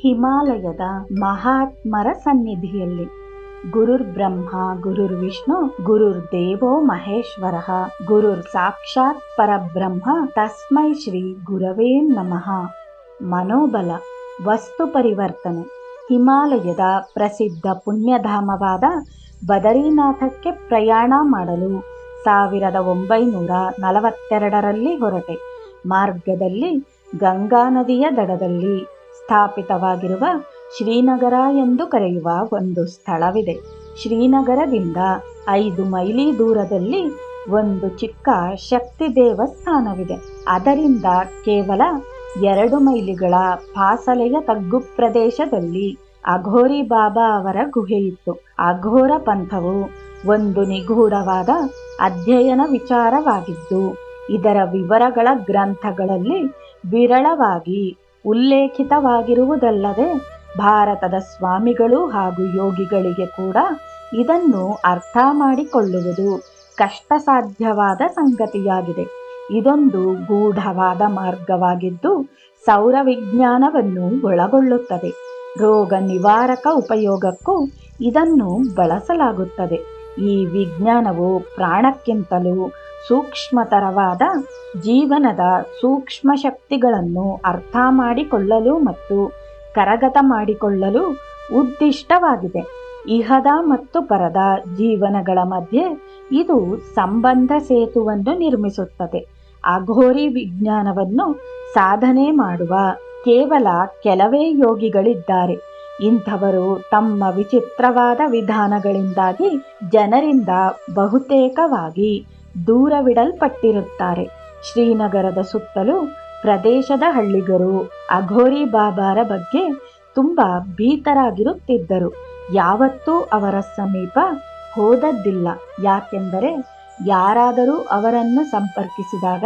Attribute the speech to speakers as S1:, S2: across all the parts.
S1: ಹಿಮಾಲಯದ ಮಹಾತ್ಮರ ಸನ್ನಿಧಿಯಲ್ಲಿ. ಗುರುರ್ ಬ್ರಹ್ಮ, ಗುರುರ್ ವಿಷ್ಣು, ಗುರುರ್ ದೇವೋ ಮಹೇಶ್ವರ, ಗುರುರ್ ಸಾಕ್ಷಾತ್ ಪರಬ್ರಹ್ಮ, ತಸ್ಮೈ ಶ್ರೀ ಗುರವೇ ನಮಃ. ಮನೋಬಲ, ವಸ್ತು ಪರಿವರ್ತನೆ. ಹಿಮಾಲಯದ ಪ್ರಸಿದ್ಧ ಪುಣ್ಯಧಾಮವಾದ ಬದರಿನಾಥಕ್ಕೆ ಪ್ರಯಾಣ ಮಾಡಲು ಸಾವಿರದ ಒಂಬೈನೂರ ನಲವತ್ತೆರಡರಲ್ಲಿ ಹೊರಟೆ. ಮಾರ್ಗದಲ್ಲಿ ಗಂಗಾ ನದಿಯ ದಡದಲ್ಲಿ ಸ್ಥಾಪಿತವಾಗಿರುವ ಶ್ರೀನಗರ ಎಂದು ಕರೆಯುವ ಒಂದು ಸ್ಥಳವಿದೆ. ಶ್ರೀನಗರದಿಂದ ಐದು ಮೈಲಿ ದೂರದಲ್ಲಿ ಒಂದು ಚಿಕ್ಕ ಶಕ್ತಿ ದೇವಸ್ಥಾನವಿದೆ. ಅದರಿಂದ ಕೇವಲ ಎರಡು ಮೈಲಿಗಳ ಫಾಸಲೆಯ ತಗ್ಗು ಪ್ರದೇಶದಲ್ಲಿ ಅಘೋರಿ ಬಾಬಾ ಅವರ ಗುಹೆಯಿತ್ತು. ಅಘೋರ ಪಂಥವು ಒಂದು ನಿಗೂಢವಾದ ಅಧ್ಯಯನ ವಿಚಾರವಾಗಿದ್ದು, ಇದರ ವಿವರಗಳ ಗ್ರಂಥಗಳಲ್ಲಿ ವಿರಳವಾಗಿ ಉಲ್ಲೇಖಿತವಾಗಿರುವುದಲ್ಲದೆ ಭಾರತದ ಸ್ವಾಮಿಗಳು ಹಾಗೂ ಯೋಗಿಗಳಿಗೆ ಕೂಡ ಇದನ್ನು ಅರ್ಥ ಮಾಡಿಕೊಳ್ಳುವುದು ಕಷ್ಟ ಸಾಧ್ಯವಾದ ಸಂಗತಿಯಾಗಿದೆ. ಇದೊಂದು ಗೂಢವಾದ ಮಾರ್ಗವಾಗಿದ್ದು ಸೌರವಿಜ್ಞಾನವನ್ನು ಒಳಗೊಳ್ಳುತ್ತದೆ. ರೋಗ ನಿವಾರಕ ಉಪಯೋಗಕ್ಕೂ ಇದನ್ನು ಬಳಸಲಾಗುತ್ತದೆ. ಈ ವಿಜ್ಞಾನವು ಪ್ರಾಣಕ್ಕಿಂತಲೂ ಸೂಕ್ಷ್ಮತರವಾದ ಜೀವನದ ಸೂಕ್ಷ್ಮ ಶಕ್ತಿಗಳನ್ನು ಅರ್ಥ ಮಾಡಿಕೊಳ್ಳಲು ಮತ್ತು ಕರಗತ ಮಾಡಿಕೊಳ್ಳಲು ಉದ್ದಿಷ್ಟವಾಗಿದೆ. ಇಹದ ಮತ್ತು ಪರದ ಜೀವನಗಳ ಮಧ್ಯೆ ಇದು ಸಂಬಂಧ ಸೇತುವನ್ನು ನಿರ್ಮಿಸುತ್ತದೆ. ಅಘೋರಿ ವಿಜ್ಞಾನವನ್ನು ಸಾಧನೆ ಮಾಡುವ ಕೇವಲ ಕೆಲವೇ ಯೋಗಿಗಳಿದ್ದಾರೆ. ಇಂಥವರು ತಮ್ಮ ವಿಚಿತ್ರವಾದ ವಿಧಾನಗಳಿಂದಾಗಿ ಜನರಿಂದ ಬಹುತೇಕವಾಗಿ ದೂರವಿಡಲ್ಪಟ್ಟಿರುತ್ತಾರೆ. ಶ್ರೀನಗರದ ಸುತ್ತಲೂ ಪ್ರದೇಶದ ಹಳ್ಳಿಗರು, ಅಘೋರಿ ಬಾಬಾರ ಬಗ್ಗೆ ತುಂಬ ಭೀತರಾಗಿರುತ್ತಿದ್ದರು. ಯಾವತ್ತೂ ಅವರ ಸಮೀಪ ಹೋದದ್ದಿಲ್ಲ. ಯಾಕೆಂದರೆ ಯಾರಾದರೂ ಅವರನ್ನು ಸಂಪರ್ಕಿಸಿದಾಗ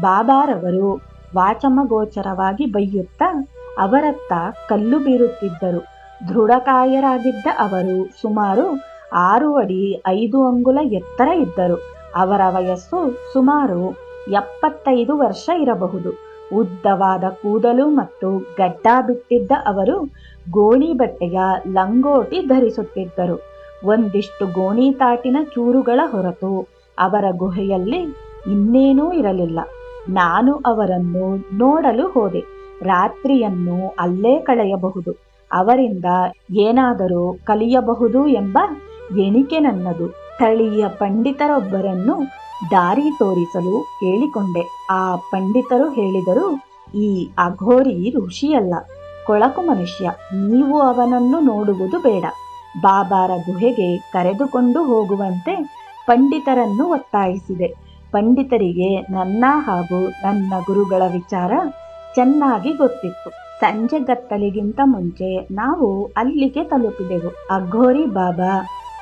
S1: ಬಾಬಾರವರು ವಾಚಮಗೋಚರವಾಗಿ ಬೈಯುತ್ತಾ ಅವರತ್ತ ಕಲ್ಲು ಬೀರುತ್ತಿದ್ದರು. ದೃಢಕಾಯರಾಗಿದ್ದ ಅವರು ಸುಮಾರು ಆರು ಅಡಿ ಐದು ಅಂಗುಲ ಎತ್ತರ ಇದ್ದರು. ಅವರ ವಯಸ್ಸು ಸುಮಾರು ಎಪ್ಪತ್ತೈದು ವರ್ಷ ಇರಬಹುದು. ಉದ್ದವಾದ ಕೂದಲು ಮತ್ತು ಗಡ್ಡ ಬಿಟ್ಟಿದ್ದ ಅವರು ಗೋಣಿ ಬಟ್ಟೆಯ ಲಂಗೋಟಿ ಧರಿಸುತ್ತಿದ್ದರು. ಒಂದಿಷ್ಟು ಗೋಣಿ ತಾಟಿನ ಚೂರುಗಳ ಹೊರತು ಅವರ ಗುಹೆಯಲ್ಲಿ ಇನ್ನೇನೂ ಇರಲಿಲ್ಲ. ನಾನು ಅವರನ್ನು ನೋಡಲು ಹೋದೆ. ರಾತ್ರಿಯನ್ನು ಅಲ್ಲೇ ಕಳೆಯಬಹುದು. ಅವರಿಂದ ಏನಾದರೂ ಕಲಿಯಬಹುದು ಎಂಬ ಎಣಿಕೆ ನನ್ನದು. ಸ್ಥಳೀಯ ಪಂಡಿತರೊಬ್ಬರನ್ನು ದಾರಿ ತೋರಿಸಲು ಕೇಳಿಕೊಂಡೆ. ಆ ಪಂಡಿತರು ಹೇಳಿದರು, ಈ ಅಘೋರಿ ಋಷಿಯಲ್ಲ, ಕೊಳಕು ಮನುಷ್ಯ. ನೀವು ಅವನನ್ನು ನೋಡುವುದು ಬೇಡ. ಬಾಬಾರ ಗುಹೆಗೆ ಕರೆದುಕೊಂಡು ಹೋಗುವಂತೆ ಪಂಡಿತರನ್ನು ಒತ್ತಾಯಿಸಿದೆ. ಪಂಡಿತರಿಗೆ ನನ್ನ ಹಾಗೂ ನನ್ನ ಗುರುಗಳ ವಿಚಾರ ಚೆನ್ನಾಗಿ ಗೊತ್ತಿತ್ತು. ಸಂಜೆ ಗತ್ತಲಿಗಿಂತ ಮುಂಚೆ ನಾವು ಅಲ್ಲಿಗೆ ತಲುಪಿದೆವು. ಅಘೋರಿ ಬಾಬಾ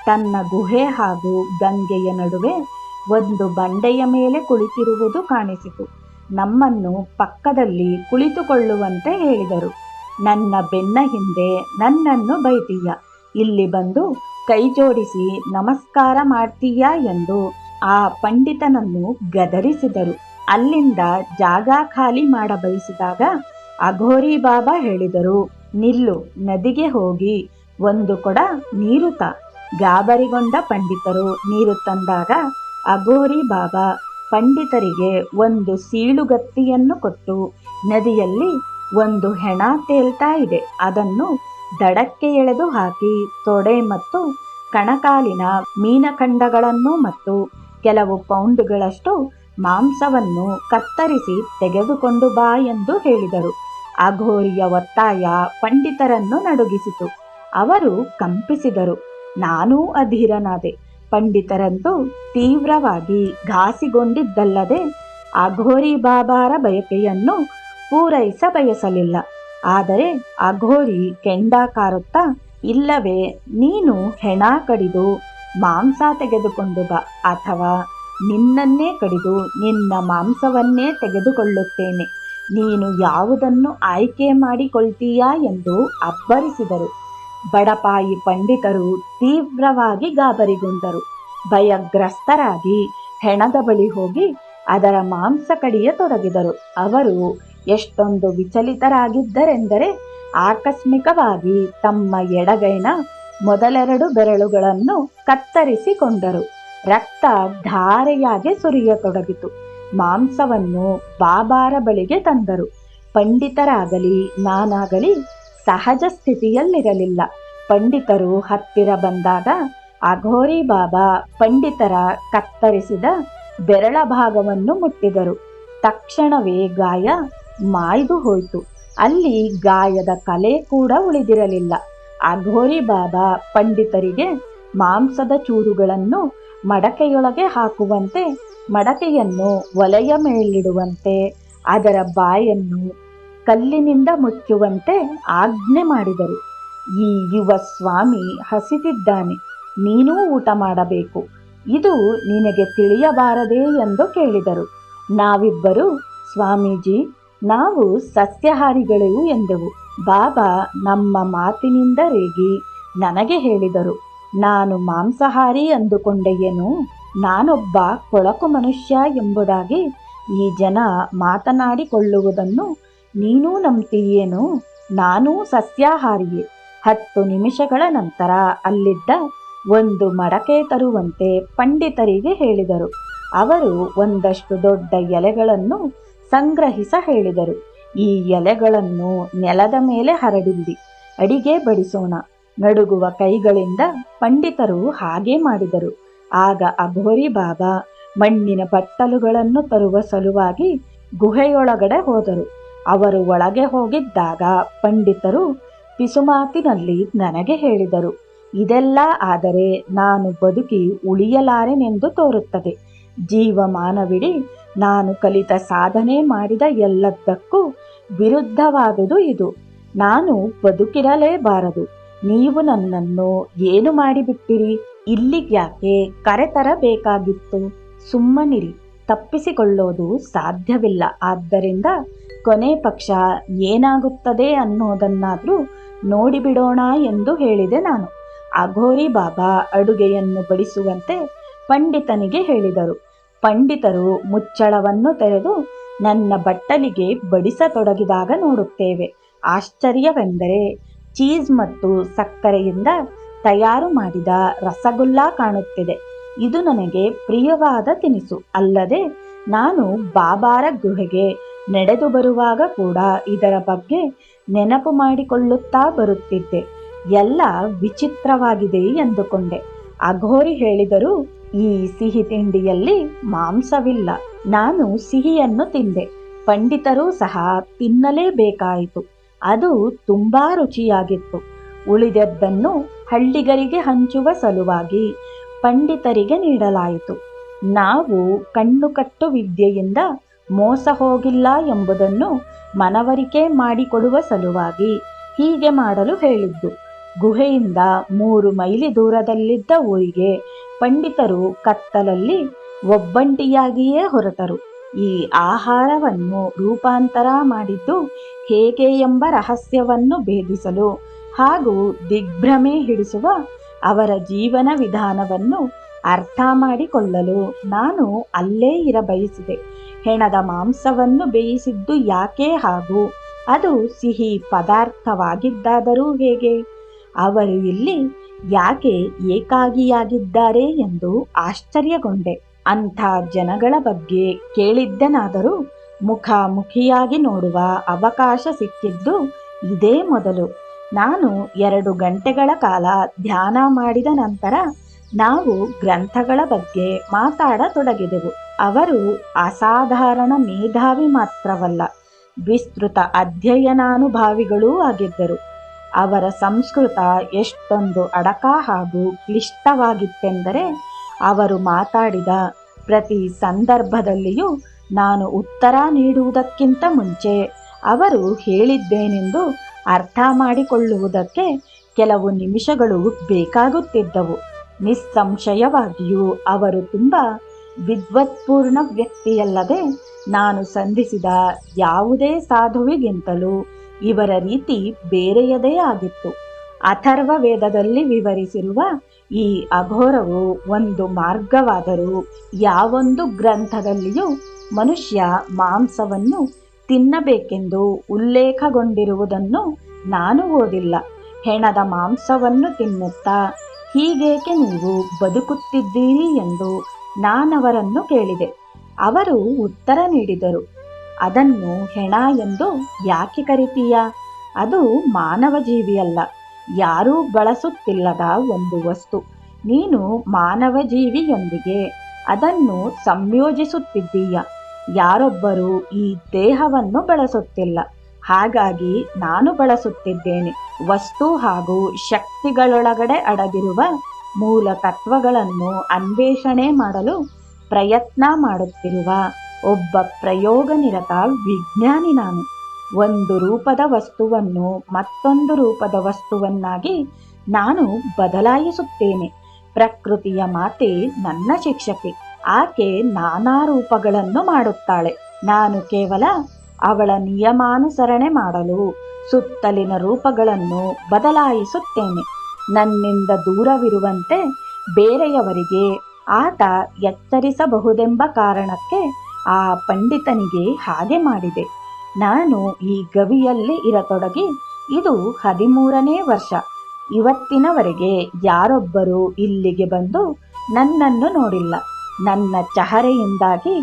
S1: ತನ್ನ ಗುಹೆ ಹಾಗೂ ಗಂಗೆಯ ನಡುವೆ ಒಂದು ಬಂಡೆಯ ಮೇಲೆ ಕುಳಿತಿರುವುದು ಕಾಣಿಸಿತು. ನಮ್ಮನ್ನು ಪಕ್ಕದಲ್ಲಿ ಕುಳಿತುಕೊಳ್ಳುವಂತೆ ಹೇಳಿದರು. ನನ್ನ ಬೆನ್ನ ಹಿಂದೆ ನನ್ನನ್ನು ಬೈತೀಯ. ಇಲ್ಲಿ ಬಂದು ಕೈ ಜೋಡಿಸಿ ನಮಸ್ಕಾರ ಮಾಡ್ತೀಯಾ ಎಂದು ಆ ಪಂಡಿತನನ್ನು ಗದರಿಸಿದರು. ಅಲ್ಲಿಂದ ಜಾಗ ಖಾಲಿ ಮಾಡ ಬಯಸಿದಾಗ ಅಘೋರಿ ಬಾಬಾ ಹೇಳಿದರು, ನಿಲ್ಲು, ನದಿಗೆ ಹೋಗಿ ಒಂದು ಕೊಡ ನೀರು ತಾ. ಗಾಬರಿಗೊಂಡ ಪಂಡಿತರು ನೀರು ತಂದಾಗ, ಅಘೋರಿ ಬಾಬಾ, ಪಂಡಿತರಿಗೆ ಒಂದು ಸೀಳುಗತ್ತಿಯನ್ನು ಕೊಟ್ಟು, ನದಿಯಲ್ಲಿ ಒಂದು ಹೆಣ ತೇಲ್ತಾ ಇದೆ. ಅದನ್ನು ದಡಕ್ಕೆ ಎಳೆದು ಹಾಕಿ, ತೊಡೆ ಮತ್ತು ಕಣಕಾಲಿನ ಮೀನಖಂಡಗಳನ್ನು ಮತ್ತು ಕೆಲವು ಪೌಂಡ್ಗಳಷ್ಟು ಮಾಂಸವನ್ನು ಕತ್ತರಿಸಿ ತೆಗೆದುಕೊಂಡು ಬಾ ಎಂದು ಹೇಳಿದರು. ಅಘೋರಿಯ ಒತ್ತಾಯ ಪಂಡಿತರನ್ನು ನಡುಗಿಸಿತು. ಅವರು ಕಂಪಿಸಿದರು. ನಾನೂ ಅಧೀರನಾದೆ. ಪಂಡಿತರಂತೂ ತೀವ್ರವಾಗಿ ಘಾಸಿಗೊಂಡಿದ್ದಲ್ಲದೆ ಅಘೋರಿ ಬಾಬಾರ ಬಯಕೆಯನ್ನು ಪೂರೈಸ ಬಯಸಲಿಲ್ಲ. ಆದರೆ ಅಘೋರಿ ಕೆಂಡ ಕಾರುತ್ತಾ, ಇಲ್ಲವೇ, ನೀನು ಹೆಣ ಕಡಿದು ಮಾಂಸ ತೆಗೆದುಕೊಂಡು ಬಾ, ಅಥವಾ ನಿನ್ನನ್ನೇ ಕಡಿದು ನಿನ್ನ ಮಾಂಸವನ್ನೇ ತೆಗೆದುಕೊಳ್ಳುತ್ತೇನೆ. ನೀನು ಯಾವುದನ್ನು ಆಯ್ಕೆ ಮಾಡಿಕೊಳ್ತೀಯಾ? ಎಂದು ಅಬ್ಬರಿಸಿದರು. ಬಡಪಾಯಿ ಪಂಡಿತರು ತೀವ್ರವಾಗಿ ಗಾಬರಿಗೊಂಡರು. ಭಯಗ್ರಸ್ತರಾಗಿ ಹೆಣದ ಬಳಿ ಹೋಗಿ ಅದರ ಮಾಂಸ ಕಡಿಯ ತೊಡಗಿದರು. ಅವರು ಎಷ್ಟೊಂದು ವಿಚಲಿತರಾಗಿದ್ದರೆಂದರೆ ಆಕಸ್ಮಿಕವಾಗಿ ತಮ್ಮ ಎಡಗೈನ ಮೊದಲೆರಡು ಬೆರಳುಗಳನ್ನು ಕತ್ತರಿಸಿಕೊಂಡರು. ರಕ್ತ ಧಾರೆಯಾಗಿ ಸುರಿಯತೊಡಗಿತು. ಮಾಂಸವನ್ನು ಬಾಬಾರ ಬಳಿಗೆ ತಂದರು. ಪಂಡಿತರಾಗಲಿ, ನಾನಾಗಲಿ ಸಹಜ ಸ್ಥಿತಿಯಲ್ಲಿರಲಿಲ್ಲ. ಪಂಡಿತರು ಹತ್ತಿರ ಬಂದಾಗ, ಅಘೋರಿ ಬಾಬಾ, ಪಂಡಿತರ ಕತ್ತರಿಸಿದ ಬೆರಳ ಭಾಗವನ್ನು ಮುಟ್ಟಿದರು. ತಕ್ಷಣವೇ ಗಾಯ ಮಾಯ್ದು ಹೋಯಿತು. ಅಲ್ಲಿ ಗಾಯದ ಕಲೆ ಕೂಡ ಉಳಿದಿರಲಿಲ್ಲ. ಅಘೋರಿ ಬಾಬಾ ಪಂಡಿತರಿಗೆ ಮಾಂಸದ ಚೂರುಗಳನ್ನು ಮಡಕೆಯೊಳಗೆ ಹಾಕುವಂತೆ, ಮಡಕೆಯನ್ನು ಒಲೆಯ ಮೇಲಿಡುವಂತೆ, ಅದರ ಬಾಯನ್ನು ಕಲ್ಲಿನಿಂದ ಮುಚ್ಚುವಂತೆ ಆಜ್ಞೆ ಮಾಡಿದರು. ಈ ಯುವ ಸ್ವಾಮಿ ಹಸಿದಿದ್ದಾನೆ. ನೀನೂ ಊಟ ಮಾಡಬೇಕು. ಇದು ನಿನಗೆ ತಿಳಿಯಬಾರದೇ ಎಂದು ಕೇಳಿದರು. ನಾವಿಬ್ಬರು, ಸ್ವಾಮೀಜಿ, ನಾವು ಸಸ್ಯಾಹಾರಿಗಳು ಎಂದೆವು. ಬಾಬಾ ನಮ್ಮ ಮಾತಿನಿಂದ ರೇಗಿ ನನಗೆ ಹೇಳಿದರು. ನಾನು ಮಾಂಸಾಹಾರಿ ಅಂದುಕೊಂಡೆಯೇನು ನಾನೊಬ್ಬ ಕೊಳಕು ಮನುಷ್ಯ ಎಂಬುದಾಗಿ ಈ ಜನ ಮಾತನಾಡಿಕೊಳ್ಳುವುದನ್ನು ನೀನೂ ನಂಬ್ತೀಯೇನು ನಾನೂ ಸಸ್ಯಾಹಾರಿಯೇ. ಹತ್ತು ನಿಮಿಷಗಳ ನಂತರ ಅಲ್ಲಿದ್ದ ಒಂದು ಮಡಕೆ ತರುವಂತೆ ಪಂಡಿತರಿಗೆ ಹೇಳಿದರು. ಅವರು ಒಂದಷ್ಟು ದೊಡ್ಡ ಎಲೆಗಳನ್ನು ಸಂಗ್ರಹಿಸ ಹೇಳಿದರು. ಈ ಎಲೆಗಳನ್ನು ನೆಲದ ಮೇಲೆ ಹರಡಿಲ್ಲಿ ಅಡಿಗೆ ಬಡಿಸೋಣ. ನಡುಗುವ ಕೈಗಳಿಂದ ಪಂಡಿತರು ಹಾಗೆ ಮಾಡಿದರು. ಆಗ ಅಘೋರಿ ಬಾಬಾ ಮಣ್ಣಿನ ಬಟ್ಟಲುಗಳನ್ನು ತರುವ ಸಲುವಾಗಿ ಗುಹೆಯೊಳಗಡೆ ಹೋದರು. ಅವರು ಒಳಗೆ ಹೋಗಿದ್ದಾಗ ಪಂಡಿತರು ಪಿಸುಮಾತಿನಲ್ಲಿ ನನಗೆ ಹೇಳಿದರು, ಇದೆಲ್ಲ ಆದರೆ ನಾನು ಬದುಕಿ ಉಳಿಯಲಾರೆನೆಂದು ತೋರುತ್ತದೆ. ಜೀವಮಾನವಿಡಿ ನಾನು ಕಲಿತ ಸಾಧನೆ ಮಾಡಿದ ಎಲ್ಲದಕ್ಕೂ ವಿರುದ್ಧವಾದುದು ಇದು. ನಾನು ಬದುಕಿರಲೇಬಾರದು. ನೀವು ನನ್ನನ್ನು ಏನು ಮಾಡಿಬಿಟ್ಟಿರಿ? ಇಲ್ಲಿಗ್ಯಾಕೆ ಕರೆತರಬೇಕಾಗಿತ್ತು? ಸುಮ್ಮನಿರಿ. ತಪ್ಪಿಸಿಕೊಳ್ಳೋದು ಸಾಧ್ಯವಿಲ್ಲ. ಆದ್ದರಿಂದ ಕೊನೆ ಪಕ್ಷ ಏನಾಗುತ್ತದೆ ಅನ್ನೋದನ್ನಾದರೂ ನೋಡಿಬಿಡೋಣ ಎಂದು ಹೇಳಿದೆ ನಾನು. ಅಘೋರಿ ಬಾಬಾ ಅಡುಗೆಯನ್ನು ಬಡಿಸುವಂತೆ ಪಂಡಿತನಿಗೆ ಹೇಳಿದರು. ಪಂಡಿತರು ಮುಚ್ಚಳವನ್ನು ತೆರೆದು ನನ್ನ ಬಟ್ಟಲಿಗೆ ಬಡಿಸತೊಡಗಿದಾಗ ನೋಡುತ್ತೇವೆ. ಆಶ್ಚರ್ಯವೆಂದರೆ ಚೀಸ್ ಮತ್ತು ಸಕ್ಕರೆಯಿಂದ ತಯಾರು ಮಾಡಿದ ರಸಗುಲ್ಲ ಕಾಣುತ್ತಿದೆ. ಇದು ನನಗೆ ಪ್ರಿಯವಾದ ತಿನಿಸು. ಅಲ್ಲದೆ ನಾನು ಬಾಬಾರ ಗುಹೆಗೆ ನಡೆದು ಬರುವಾಗ ಕೂಡ ಇದರ ಬಗ್ಗೆ ನೆನಪು ಮಾಡಿಕೊಳ್ಳುತ್ತಾ ಬರುತ್ತಿದ್ದೆ. ಎಲ್ಲ ವಿಚಿತ್ರವಾಗಿದೆ ಎಂದುಕೊಂಡೆ. ಅಘೋರಿ ಹೇಳಿದರು, ಈ ಸಿಹಿ ತಿಂಡಿಯಲ್ಲಿ ಮಾಂಸವಿಲ್ಲ. ನಾನು ಸಿಹಿಯನ್ನು ತಿಂದೆ. ಪಂಡಿತರೂ ಸಹ ತಿನ್ನಲೇಬೇಕಾಯಿತು. ಅದು ತುಂಬಾ ರುಚಿಯಾಗಿತ್ತು. ಉಳಿದದ್ದನ್ನು ಹಳ್ಳಿಗರಿಗೆ ಹಂಚುವ ಸಲುವಾಗಿ ಪಂಡಿತರಿಗೆ ನೀಡಲಾಯಿತು. ನಾವು ಕಣ್ಣುಕಟ್ಟು ವಿದ್ಯೆಯಿಂದ ಮೋಸ ಹೋಗಿಲ್ಲ ಎಂಬುದನ್ನು ಮನವರಿಕೆ ಮಾಡಿಕೊಡುವ ಸಲುವಾಗಿ ಹೀಗೆ ಮಾಡಲು ಹೇಳಿದ್ದು. ಗುಹೆಯಿಂದ ಮೂರು ಮೈಲಿ ದೂರದಲ್ಲಿದ್ದ ಊರಿಗೆ ಪಂಡಿತರು ಕತ್ತಲಲ್ಲಿ ಒಬ್ಬಂಟಿಯಾಗಿಯೇ ಹೊರಟರು. ಈ ಆಹಾರವನ್ನು ರೂಪಾಂತರ ಮಾಡಿದ್ದು ಹೇಗೆ ಎಂಬ ರಹಸ್ಯವನ್ನು ಭೇದಿಸಲು ಹಾಗೂ ದಿಗ್ಭ್ರಮೆ ಹಿಡಿಸುವ ಅವರ ಜೀವನ ವಿಧಾನವನ್ನು ಅರ್ಥ ಮಾಡಿಕೊಳ್ಳಲು ನಾನು ಅಲ್ಲೇ ಇರಬಯಸಿದೆ. ಹೆಣದ ಮಾಂಸವನ್ನು ಬೇಯಿಸಿದ್ದು ಯಾಕೆ ಹಾಗೂ ಅದು ಸಿಹಿ ಪದಾರ್ಥವಾಗಿದ್ದಾದರೂ ಹೇಗೆ? ಅವರು ಇಲ್ಲಿ ಯಾಕೆ ಏಕಾಗಿಯಾಗಿದ್ದಾರೆ ಎಂದು ಆಶ್ಚರ್ಯಗೊಂಡೆ. ಅಂಥ ಜನಗಳ ಬಗ್ಗೆ ಕೇಳಿದ್ದನಾದರೂ ಮುಖಾಮುಖಿಯಾಗಿ ನೋಡುವ ಅವಕಾಶ ಸಿಕ್ಕಿದ್ದು ಇದೇ ಮೊದಲು. ನಾನು ಎರಡು ಗಂಟೆಗಳ ಕಾಲ ಧ್ಯಾನ ಮಾಡಿದ ನಂತರ ನಾವು ಗ್ರಂಥಗಳ ಬಗ್ಗೆ ಮಾತಾಡತೊಡಗಿದೆವು. ಅವರು ಅಸಾಧಾರಣ ಮೇಧಾವಿ ಮಾತ್ರವಲ್ಲ, ವಿಸ್ತೃತ ಅಧ್ಯಯನಾನುಭಾವಿಗಳೂ ಆಗಿದ್ದರು. ಅವರ ಸಂಸ್ಕೃತ ಎಷ್ಟೊಂದು ಅಡಕ ಹಾಗೂ ಕ್ಲಿಷ್ಟವಾಗಿತ್ತೆಂದರೆ ಅವರು ಮಾತಾಡಿದ ಪ್ರತಿ ಸಂದರ್ಭದಲ್ಲಿಯೂ ನಾನು ಉತ್ತರ ನೀಡುವುದಕ್ಕಿಂತ ಮುಂಚೆ ಅವರು ಹೇಳಿದ್ದೇನೆಂದು ಅರ್ಥ ಮಾಡಿಕೊಳ್ಳುವುದಕ್ಕೆ ಕೆಲವು ನಿಮಿಷಗಳು ಬೇಕಾಗುತ್ತಿದ್ದವು. ನಿಸ್ಸಂಶಯವಾಗಿಯೂ ಅವರು ತುಂಬ ವಿದ್ವತ್ಪೂರ್ಣ ವ್ಯಕ್ತಿಯಲ್ಲದೆ ನಾನು ಸಂಧಿಸಿದ ಯಾವುದೇ ಸಾಧುವಿಗಿಂತಲೂ ಇವರ ರೀತಿ ಬೇರೆಯದೇ ಆಗಿತ್ತು. ಅಥರ್ವ ವೇದದಲ್ಲಿ ವಿವರಿಸಿರುವ ಈ ಅಘೋರವು ಒಂದು ಮಾರ್ಗವಾದರೂ ಯಾವೊಂದು ಗ್ರಂಥದಲ್ಲಿಯೂ ಮನುಷ್ಯ ಮಾಂಸವನ್ನು ತಿನ್ನಬೇಕೆಂದು ಉಲ್ಲೇಖಗೊಂಡಿರುವುದನ್ನು ನಾನು ಓದಿಲ್ಲ. ಹೆಣದ ಮಾಂಸವನ್ನು ತಿನ್ನುತ್ತಾ ಹೀಗೇಕೆ ನೀವು ಬದುಕುತ್ತಿದ್ದೀರಿ ಎಂದು ನಾನವರನ್ನು ಕೇಳಿದೆ. ಅವರು ಉತ್ತರ ನೀಡಿದರು. ಅದನ್ನು ಹೆಣ ಎಂದು ಯಾಕೆ ಕರಿತೀಯ? ಅದು ಮಾನವ ಜೀವಿಯಲ್ಲ ಯಾರೂ ಬಳಸುತ್ತಿಲ್ಲದ ಒಂದು ವಸ್ತು. ನೀನು ಮಾನವ ಜೀವಿಯೊಂದಿಗೆ ಅದನ್ನು ಸಂಯೋಜಿಸುತ್ತಿದ್ದೀಯ? ಯಾರೊಬ್ಬರೂ ಈ ದೇಹವನ್ನು ಬಳಸುತ್ತಿಲ್ಲ. ಹಾಗಾಗಿ ನಾನು ಬಳಸುತ್ತಿದ್ದೇನೆ. ವಸ್ತು ಹಾಗೂ ಶಕ್ತಿಗಳೊಳಗಡೆ ಅಡಗಿರುವ ಮೂಲ ತತ್ವಗಳನ್ನು ಅನ್ವೇಷಣೆ ಮಾಡಲು ಪ್ರಯತ್ನ ಮಾಡುತ್ತಿರುವ ಒಬ್ಬ ಪ್ರಯೋಗನಿರತ ವಿಜ್ಞಾನಿ ನಾನು. ಒಂದು ರೂಪದ ವಸ್ತುವನ್ನು ಮತ್ತೊಂದು ರೂಪದ ವಸ್ತುವನ್ನಾಗಿ ನಾನು ಬದಲಾಯಿಸುತ್ತೇನೆ. ಪ್ರಕೃತಿಯ ಮಾತೆ ನನ್ನ ಶಿಕ್ಷಕಿ. ಆಕೆ ನಾನಾ ರೂಪಗಳನ್ನು ಮಾಡುತ್ತಾಳೆ. ನಾನು ಕೇವಲ ಅವಳ ನಿಯಮಾನುಸರಣೆ ಮಾಡಲು ಸುತ್ತಲಿನ ರೂಪಗಳನ್ನು ಬದಲಾಯಿಸುತ್ತೇನೆ. ನನ್ನಿಂದ ದೂರವಿರುವಂತೆ ಬೇರೆಯವರಿಗೆ ಆತ ಎಚ್ಚರಿಸಬಹುದೆಂಬ ಕಾರಣಕ್ಕೆ ಆ ಪಂಡಿತನಿಗೆ ಹಾಗೆ ಮಾಡಿದೆ. ನಾನು ಈ ಗವಿಯಲ್ಲಿ ಇರತೊಡಗಿ ಇದು ಹದಿಮೂರನೇ ವರ್ಷ. ಇವತ್ತಿನವರೆಗೆ ಯಾರೊಬ್ಬರೂ ಇಲ್ಲಿಗೆ ಬಂದು ನನ್ನನ್ನು ನೋಡಿಲ್ಲ. ನನ್ನ ಚಹರೆಯಿಂದಾಗಿ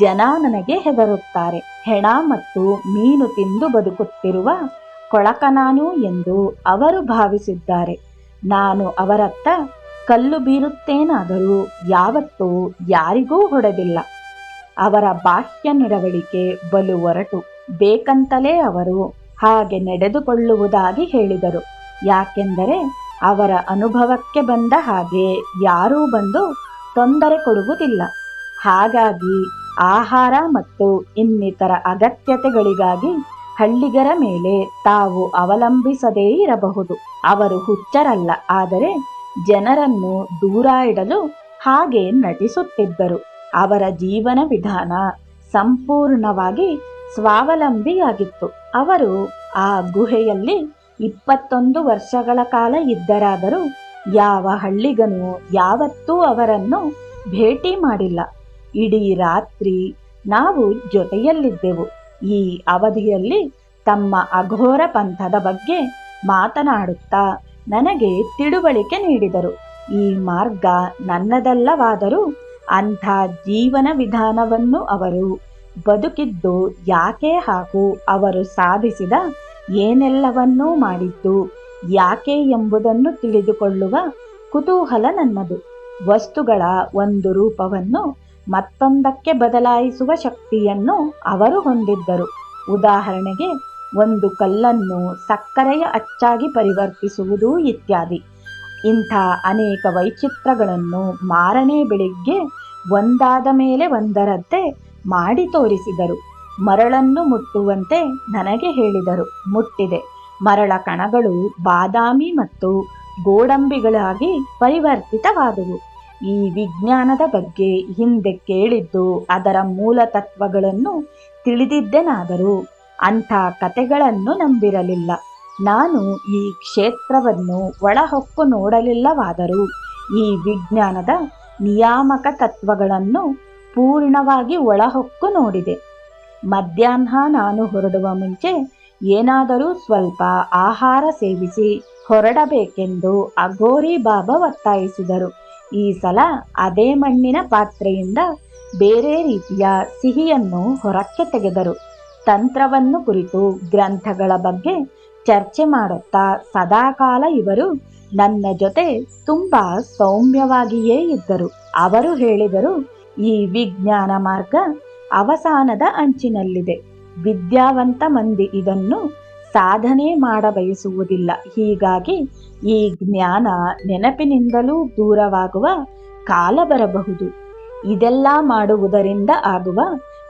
S1: ಜನ ನನಗೆ ಹೆದರುತ್ತಾರೆ. ಹೆಣ ಮತ್ತು ಮೀನು ತಿಂದು ಬದುಕುತ್ತಿರುವ ಕೊಳಕ ನಾನು ಎಂದು ಅವರು ಭಾವಿಸಿದ್ದಾರೆ. ನಾನು ಅವರತ್ತ ಕಲ್ಲು ಬೀರುತ್ತೇನಾದರೂ ಯಾವತ್ತೂ ಯಾರಿಗೂ ಹೊಡೆದಿಲ್ಲ. ಅವರ ಬಾಹ್ಯ ನಡವಳಿಕೆ ಬಲು ಒರಟು. ಬೇಕಂತಲೇ ಅವರು ಹಾಗೆ ನಡೆದುಕೊಳ್ಳುವುದಾಗಿ ಹೇಳಿದರು. ಯಾಕೆಂದರೆ ಅವರ ಅನುಭವಕ್ಕೆ ಬಂದ ಹಾಗೆ ಯಾರೂ ಬಂದು ತೊಂದರೆ ಕೊಡುವುದಿಲ್ಲ. ಹಾಗಾಗಿ ಆಹಾರ ಮತ್ತು ಇನ್ನಿತರ ಅಗತ್ಯತೆಗಳಿಗಾಗಿ ಹಳ್ಳಿಗರ ಮೇಲೆ ತಾವು ಅವಲಂಬಿಸದೇ ಇರಬಹುದು. ಅವರು ಹುಚ್ಚರಲ್ಲ, ಆದರೆ ಜನರನ್ನು ದೂರ ಇಡಲು ಹಾಗೆ ನಟಿಸುತ್ತಿದ್ದರು. ಅವರ ಜೀವನ ವಿಧಾನ ಸಂಪೂರ್ಣವಾಗಿ ಸ್ವಾವಲಂಬಿಯಾಗಿತ್ತು. ಅವರು ಆ ಗುಹೆಯಲ್ಲಿ ಇಪ್ಪತ್ತೊಂದು ವರ್ಷಗಳ ಕಾಲ ಇದ್ದರಾದರೂ ಯಾವ ಹಳ್ಳಿಗನು ಯಾವತ್ತೂ ಅವರನ್ನು ಭೇಟಿ ಮಾಡಿಲ್ಲ. ಇಡೀ ರಾತ್ರಿ ನಾವು ಜೊತೆಯಲ್ಲಿದ್ದೆವು. ಈ ಅವಧಿಯಲ್ಲಿ ತಮ್ಮ ಅಘೋರ ಪಂಥದ ಬಗ್ಗೆ ಮಾತನಾಡುತ್ತಾ ನನಗೆ ತಿಳುವಳಿಕೆ ನೀಡಿದರು. ಈ ಮಾರ್ಗ ನನ್ನದಲ್ಲವಾದರೂ ಅಂಥ ಜೀವನ ವಿಧಾನವನ್ನು ಅವರು ಬದುಕಿದ್ದು ಯಾಕೆ ಹಾಗೂ ಅವರು ಸಾಧಿಸಿದ ಏನೆಲ್ಲವನ್ನೂ ಮಾಡಿದ್ದು ಯಾಕೆ ಎಂಬುದನ್ನು ತಿಳಿದುಕೊಳ್ಳುವ ಕುತೂಹಲ ನನ್ನದು. ವಸ್ತುಗಳ ಒಂದು ರೂಪವನ್ನು ಮತ್ತೊಂದಕ್ಕೆ ಬದಲಾಯಿಸುವ ಶಕ್ತಿಯನ್ನು ಅವರು ಹೊಂದಿದ್ದರು. ಉದಾಹರಣೆಗೆ, ಒಂದು ಕಲ್ಲನ್ನು ಸಕ್ಕರೆಯ ಅಚ್ಚಾಗಿ ಪರಿವರ್ತಿಸುವುದು ಇತ್ಯಾದಿ. ಇಂಥ ಅನೇಕ ವೈಚಿತ್ರಗಳನ್ನು ಮಾರನೇ ಬೆಳಿಗ್ಗೆ ಒಂದಾದ ಮೇಲೆ ಒಂದರಂತೆ ಮಾಡಿ ತೋರಿಸಿದರು. ಮರಳನ್ನು ಮುಟ್ಟುವಂತೆ ನನಗೆ ಹೇಳಿದರು. ಮುಟ್ಟಿದೆ. ಮರಳ ಕಣಗಳು ಬಾದಾಮಿ ಮತ್ತು ಗೋಡಂಬಿಗಳಾಗಿ ಪರಿವರ್ತಿತವಾದವು. ಈ ವಿಜ್ಞಾನದ ಬಗ್ಗೆ ಹಿಂದೆ ಕೇಳಿದ್ದು ಅದರ ಮೂಲ ತತ್ವಗಳನ್ನು ತಿಳಿದಿದ್ದೆನಾದರೂ ಅಂಥ ಕತೆಗಳನ್ನು ನಂಬಿರಲಿಲ್ಲ. ನಾನು ಈ ಕ್ಷೇತ್ರವನ್ನು ಒಳಹೊಕ್ಕು ನೋಡಲಿಲ್ಲವಾದರೂ ಈ ವಿಜ್ಞಾನದ ನಿಯಾಮಕ ತತ್ವಗಳನ್ನು ಪೂರ್ಣವಾಗಿ ಒಳಹೊಕ್ಕು ನೋಡಿದೆ. ಮಧ್ಯಾಹ್ನ ನಾನು ಹೊರಡುವ ಮುಂಚೆ ಏನಾದರೂ ಸ್ವಲ್ಪ ಆಹಾರ ಸೇವಿಸಿ ಹೊರಡಬೇಕೆಂದು ಅಘೋರಿ ಬಾಬಾ ಒತ್ತಾಯಿಸಿದರು. ಈ ಸಲ ಅದೇ ಮಣ್ಣಿನ ಪಾತ್ರೆಯಿಂದ ಬೇರೆ ರೀತಿಯ ಸಿಹಿಯನ್ನು ಹೊರಕ್ಕೆ ತೆಗೆದರು. ತಂತ್ರವನ್ನು ಕುರಿತು ಗ್ರಂಥಗಳ ಬಗ್ಗೆ ಚರ್ಚೆ ಮಾಡುತ್ತಾ ಸದಾಕಾಲ ಇವರು ನನ್ನ ಜೊತೆ ತುಂಬ ಸೌಮ್ಯವಾಗಿಯೇ ಇದ್ದರು. ಅವರು ಹೇಳಿದರು, ಈ ವಿಜ್ಞಾನ ಮಾರ್ಗ ಅವಸಾನದ ಅಂಚಿನಲ್ಲಿದೆ. ವಿದ್ಯಾವಂತ ಮಂದಿ ಇದನ್ನು ಸಾಧನೆ ಮಾಡಬಯಸುವುದಿಲ್ಲ. ಹೀಗಾಗಿ ಈ ಜ್ಞಾನ ನೆನಪಿನಿಂದಲೂ ದೂರವಾಗುವ ಕಾಲ ಬರಬಹುದು. ಇದೆಲ್ಲ ಮಾಡುವುದರಿಂದ ಆಗುವ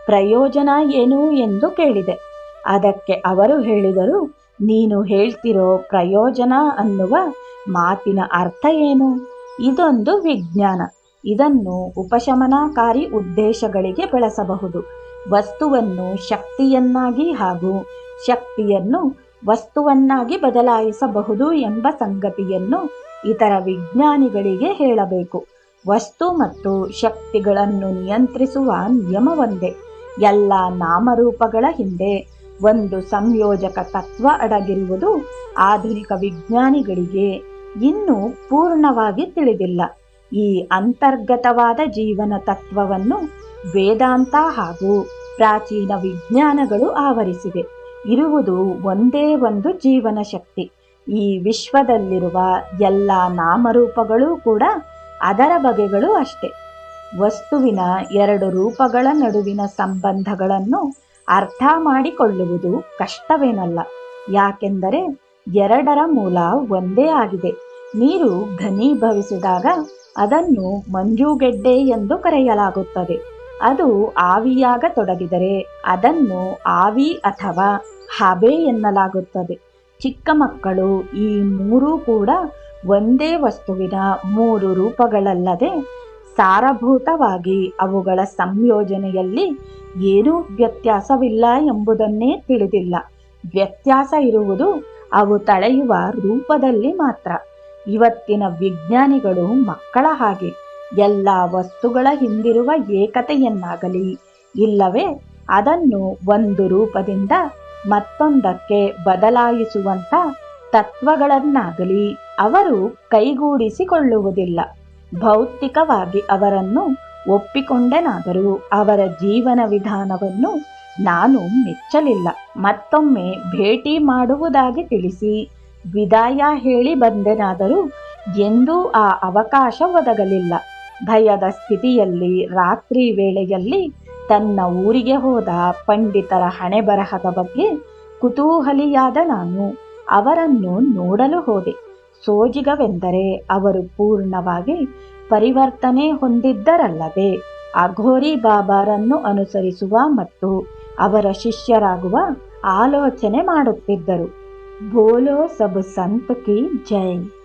S1: ಪ್ರಯೋಜನ ಏನು ಎಂದು ಕೇಳಿದೆ. ಅದಕ್ಕೆ ಅವರು ಹೇಳಿದರು, ನೀನು ಹೇಳ್ತಿರೋ ಪ್ರಯೋಜನ ಅನ್ನುವ ಮಾತಿನ ಅರ್ಥ ಏನು? ಇದೊಂದು ವಿಜ್ಞಾನ. ಇದನ್ನು ಉಪಶಮನಕಾರಿ ಉದ್ದೇಶಗಳಿಗೆ ಬಳಸಬಹುದು. ವಸ್ತುವನ್ನು ಶಕ್ತಿಯನ್ನಾಗಿ ಹಾಗೂ ಶಕ್ತಿಯನ್ನು ವಸ್ತುವನ್ನಾಗಿ ಬದಲಾಯಿಸಬಹುದು ಎಂಬ ಸಂಗತಿಯನ್ನು ಇತರ ವಿಜ್ಞಾನಿಗಳಿಗೆ ಹೇಳಬೇಕು. ವಸ್ತು ಮತ್ತು ಶಕ್ತಿಗಳನ್ನು ನಿಯಂತ್ರಿಸುವ ನಿಯಮವೊಂದೇ. ಎಲ್ಲ ನಾಮರೂಪಗಳ ಹಿಂದೆ ಒಂದು ಸಂಯೋಜಕ ತತ್ವ ಅಡಗಿರುವುದು ಆಧುನಿಕ ವಿಜ್ಞಾನಿಗಳಿಗೆ ಇನ್ನೂ ಪೂರ್ಣವಾಗಿ ತಿಳಿದಿಲ್ಲ. ಈ ಅಂತರ್ಗತವಾದ ಜೀವನ ತತ್ವವನ್ನು ವೇದಾಂತ ಹಾಗೂ ಪ್ರಾಚೀನ ವಿಜ್ಞಾನಗಳು ಆವರಿಸಿವೆ. ಇರುವುದು ಒಂದೇ ಒಂದು ಜೀವನ ಶಕ್ತಿ ಈ ವಿಶ್ವದಲ್ಲಿರುವ ಎಲ್ಲ ನಾಮರೂಪಗಳೂ ಕೂಡ ಅದರ ಬಗೆಗಳು ಅಷ್ಟೆ. ವಸ್ತುವಿನ ಎರಡು ರೂಪಗಳ ನಡುವಿನ ಸಂಬಂಧಗಳನ್ನು ಅರ್ಥ ಮಾಡಿಕೊಳ್ಳುವುದು ಕಷ್ಟವೇನಲ್ಲ. ಯಾಕೆಂದರೆ ಎರಡರ ಮೂಲ ಒಂದೇ ಆಗಿದೆ. ನೀರು ಘನೀಭವಿಸಿದಾಗ ಅದನ್ನು ಮಂಜುಗೆಡ್ಡೆ ಎಂದು ಕರೆಯಲಾಗುತ್ತದೆ. ಅದು ಆವಿಯಾಗ ತೊಡಗಿದರೆ ಅದನ್ನು ಆವಿ ಅಥವಾ ಹಬೆ ಎನ್ನಲಾಗುತ್ತದೆ. ಚಿಕ್ಕ ಮಕ್ಕಳು ಈ ಮೂರೂ ಕೂಡ ಒಂದೇ ವಸ್ತುವಿನ ಮೂರು ರೂಪಗಳಲ್ಲದೆ ಸಾರಭೂತವಾಗಿ ಅವುಗಳ ಸಂಯೋಜನೆಯಲ್ಲಿ ಏನೂ ವ್ಯತ್ಯಾಸವಿಲ್ಲ ಎಂಬುದನ್ನೇ ತಿಳಿದಿಲ್ಲ. ವ್ಯತ್ಯಾಸ ಇರುವುದು ಅವು ತಳೆಯುವ ರೂಪದಲ್ಲಿ ಮಾತ್ರ. ಇವತ್ತಿನ ವಿಜ್ಞಾನಿಗಳು ಮಕ್ಕಳ ಹಾಗೆ ಎಲ್ಲ ವಸ್ತುಗಳ ಹಿಂದಿರುವ ಏಕತೆಯನ್ನಾಗಲಿ. ಇಲ್ಲವೇ ಅದನ್ನು ಒಂದು ರೂಪದಿಂದ ಮತ್ತೊಂದಕ್ಕೆ ಬದಲಾಯಿಸುವಂತ ತತ್ವಗಳನ್ನಾಗಲಿ ಅವರು ಕೈಗೂಡಿಸಿಕೊಳ್ಳುವುದಿಲ್ಲ. ಭೌತಿಕವಾಗಿ ಅವರನ್ನು ಒಪ್ಪಿಕೊಂಡೆನಾದರೂ ಅವರ ಜೀವನ ವಿಧಾನವನ್ನು ನಾನು ಮೆಚ್ಚಲಿಲ್ಲ. ಮತ್ತೊಮ್ಮೆ ಭೇಟಿ ಮಾಡುವುದಾಗಿ ತಿಳಿಸಿ, ವಿದಾಯ ಹೇಳಿ ಬಂದೆನಾದರೂ ಎಂದೂ ಆ ಅವಕಾಶ ಒದಗಲಿಲ್ಲ. ಭಯದ ಸ್ಥಿತಿಯಲ್ಲಿ ರಾತ್ರಿ ವೇಳೆಯಲ್ಲಿ ತನ್ನ ಊರಿಗೆ ಹೋದ ಪಂಡಿತರ ಹಣೆ ಬರಹದ ಬಗ್ಗೆ ಕುತೂಹಲಿಯಾದ ನಾನು ಅವರನ್ನು ನೋಡಲು ಹೋದೆ. ಸೋಜಿಗವೆಂದರೆ ಅವರು ಪೂರ್ಣವಾಗಿ ಪರಿವರ್ತನೆ ಹೊಂದಿದ್ದರಲ್ಲದೆ ಅಘೋರಿ ಬಾಬಾರನ್ನು ಅನುಸರಿಸುವ ಮತ್ತು ಅವರ ಶಿಷ್ಯರಾಗುವ ಆಲೋಚನೆ ಮಾಡುತ್ತಿದ್ದರು. ಬೋಲೋ ಸಬ್ ಸಂತ್ ಕಿ ಜೈ.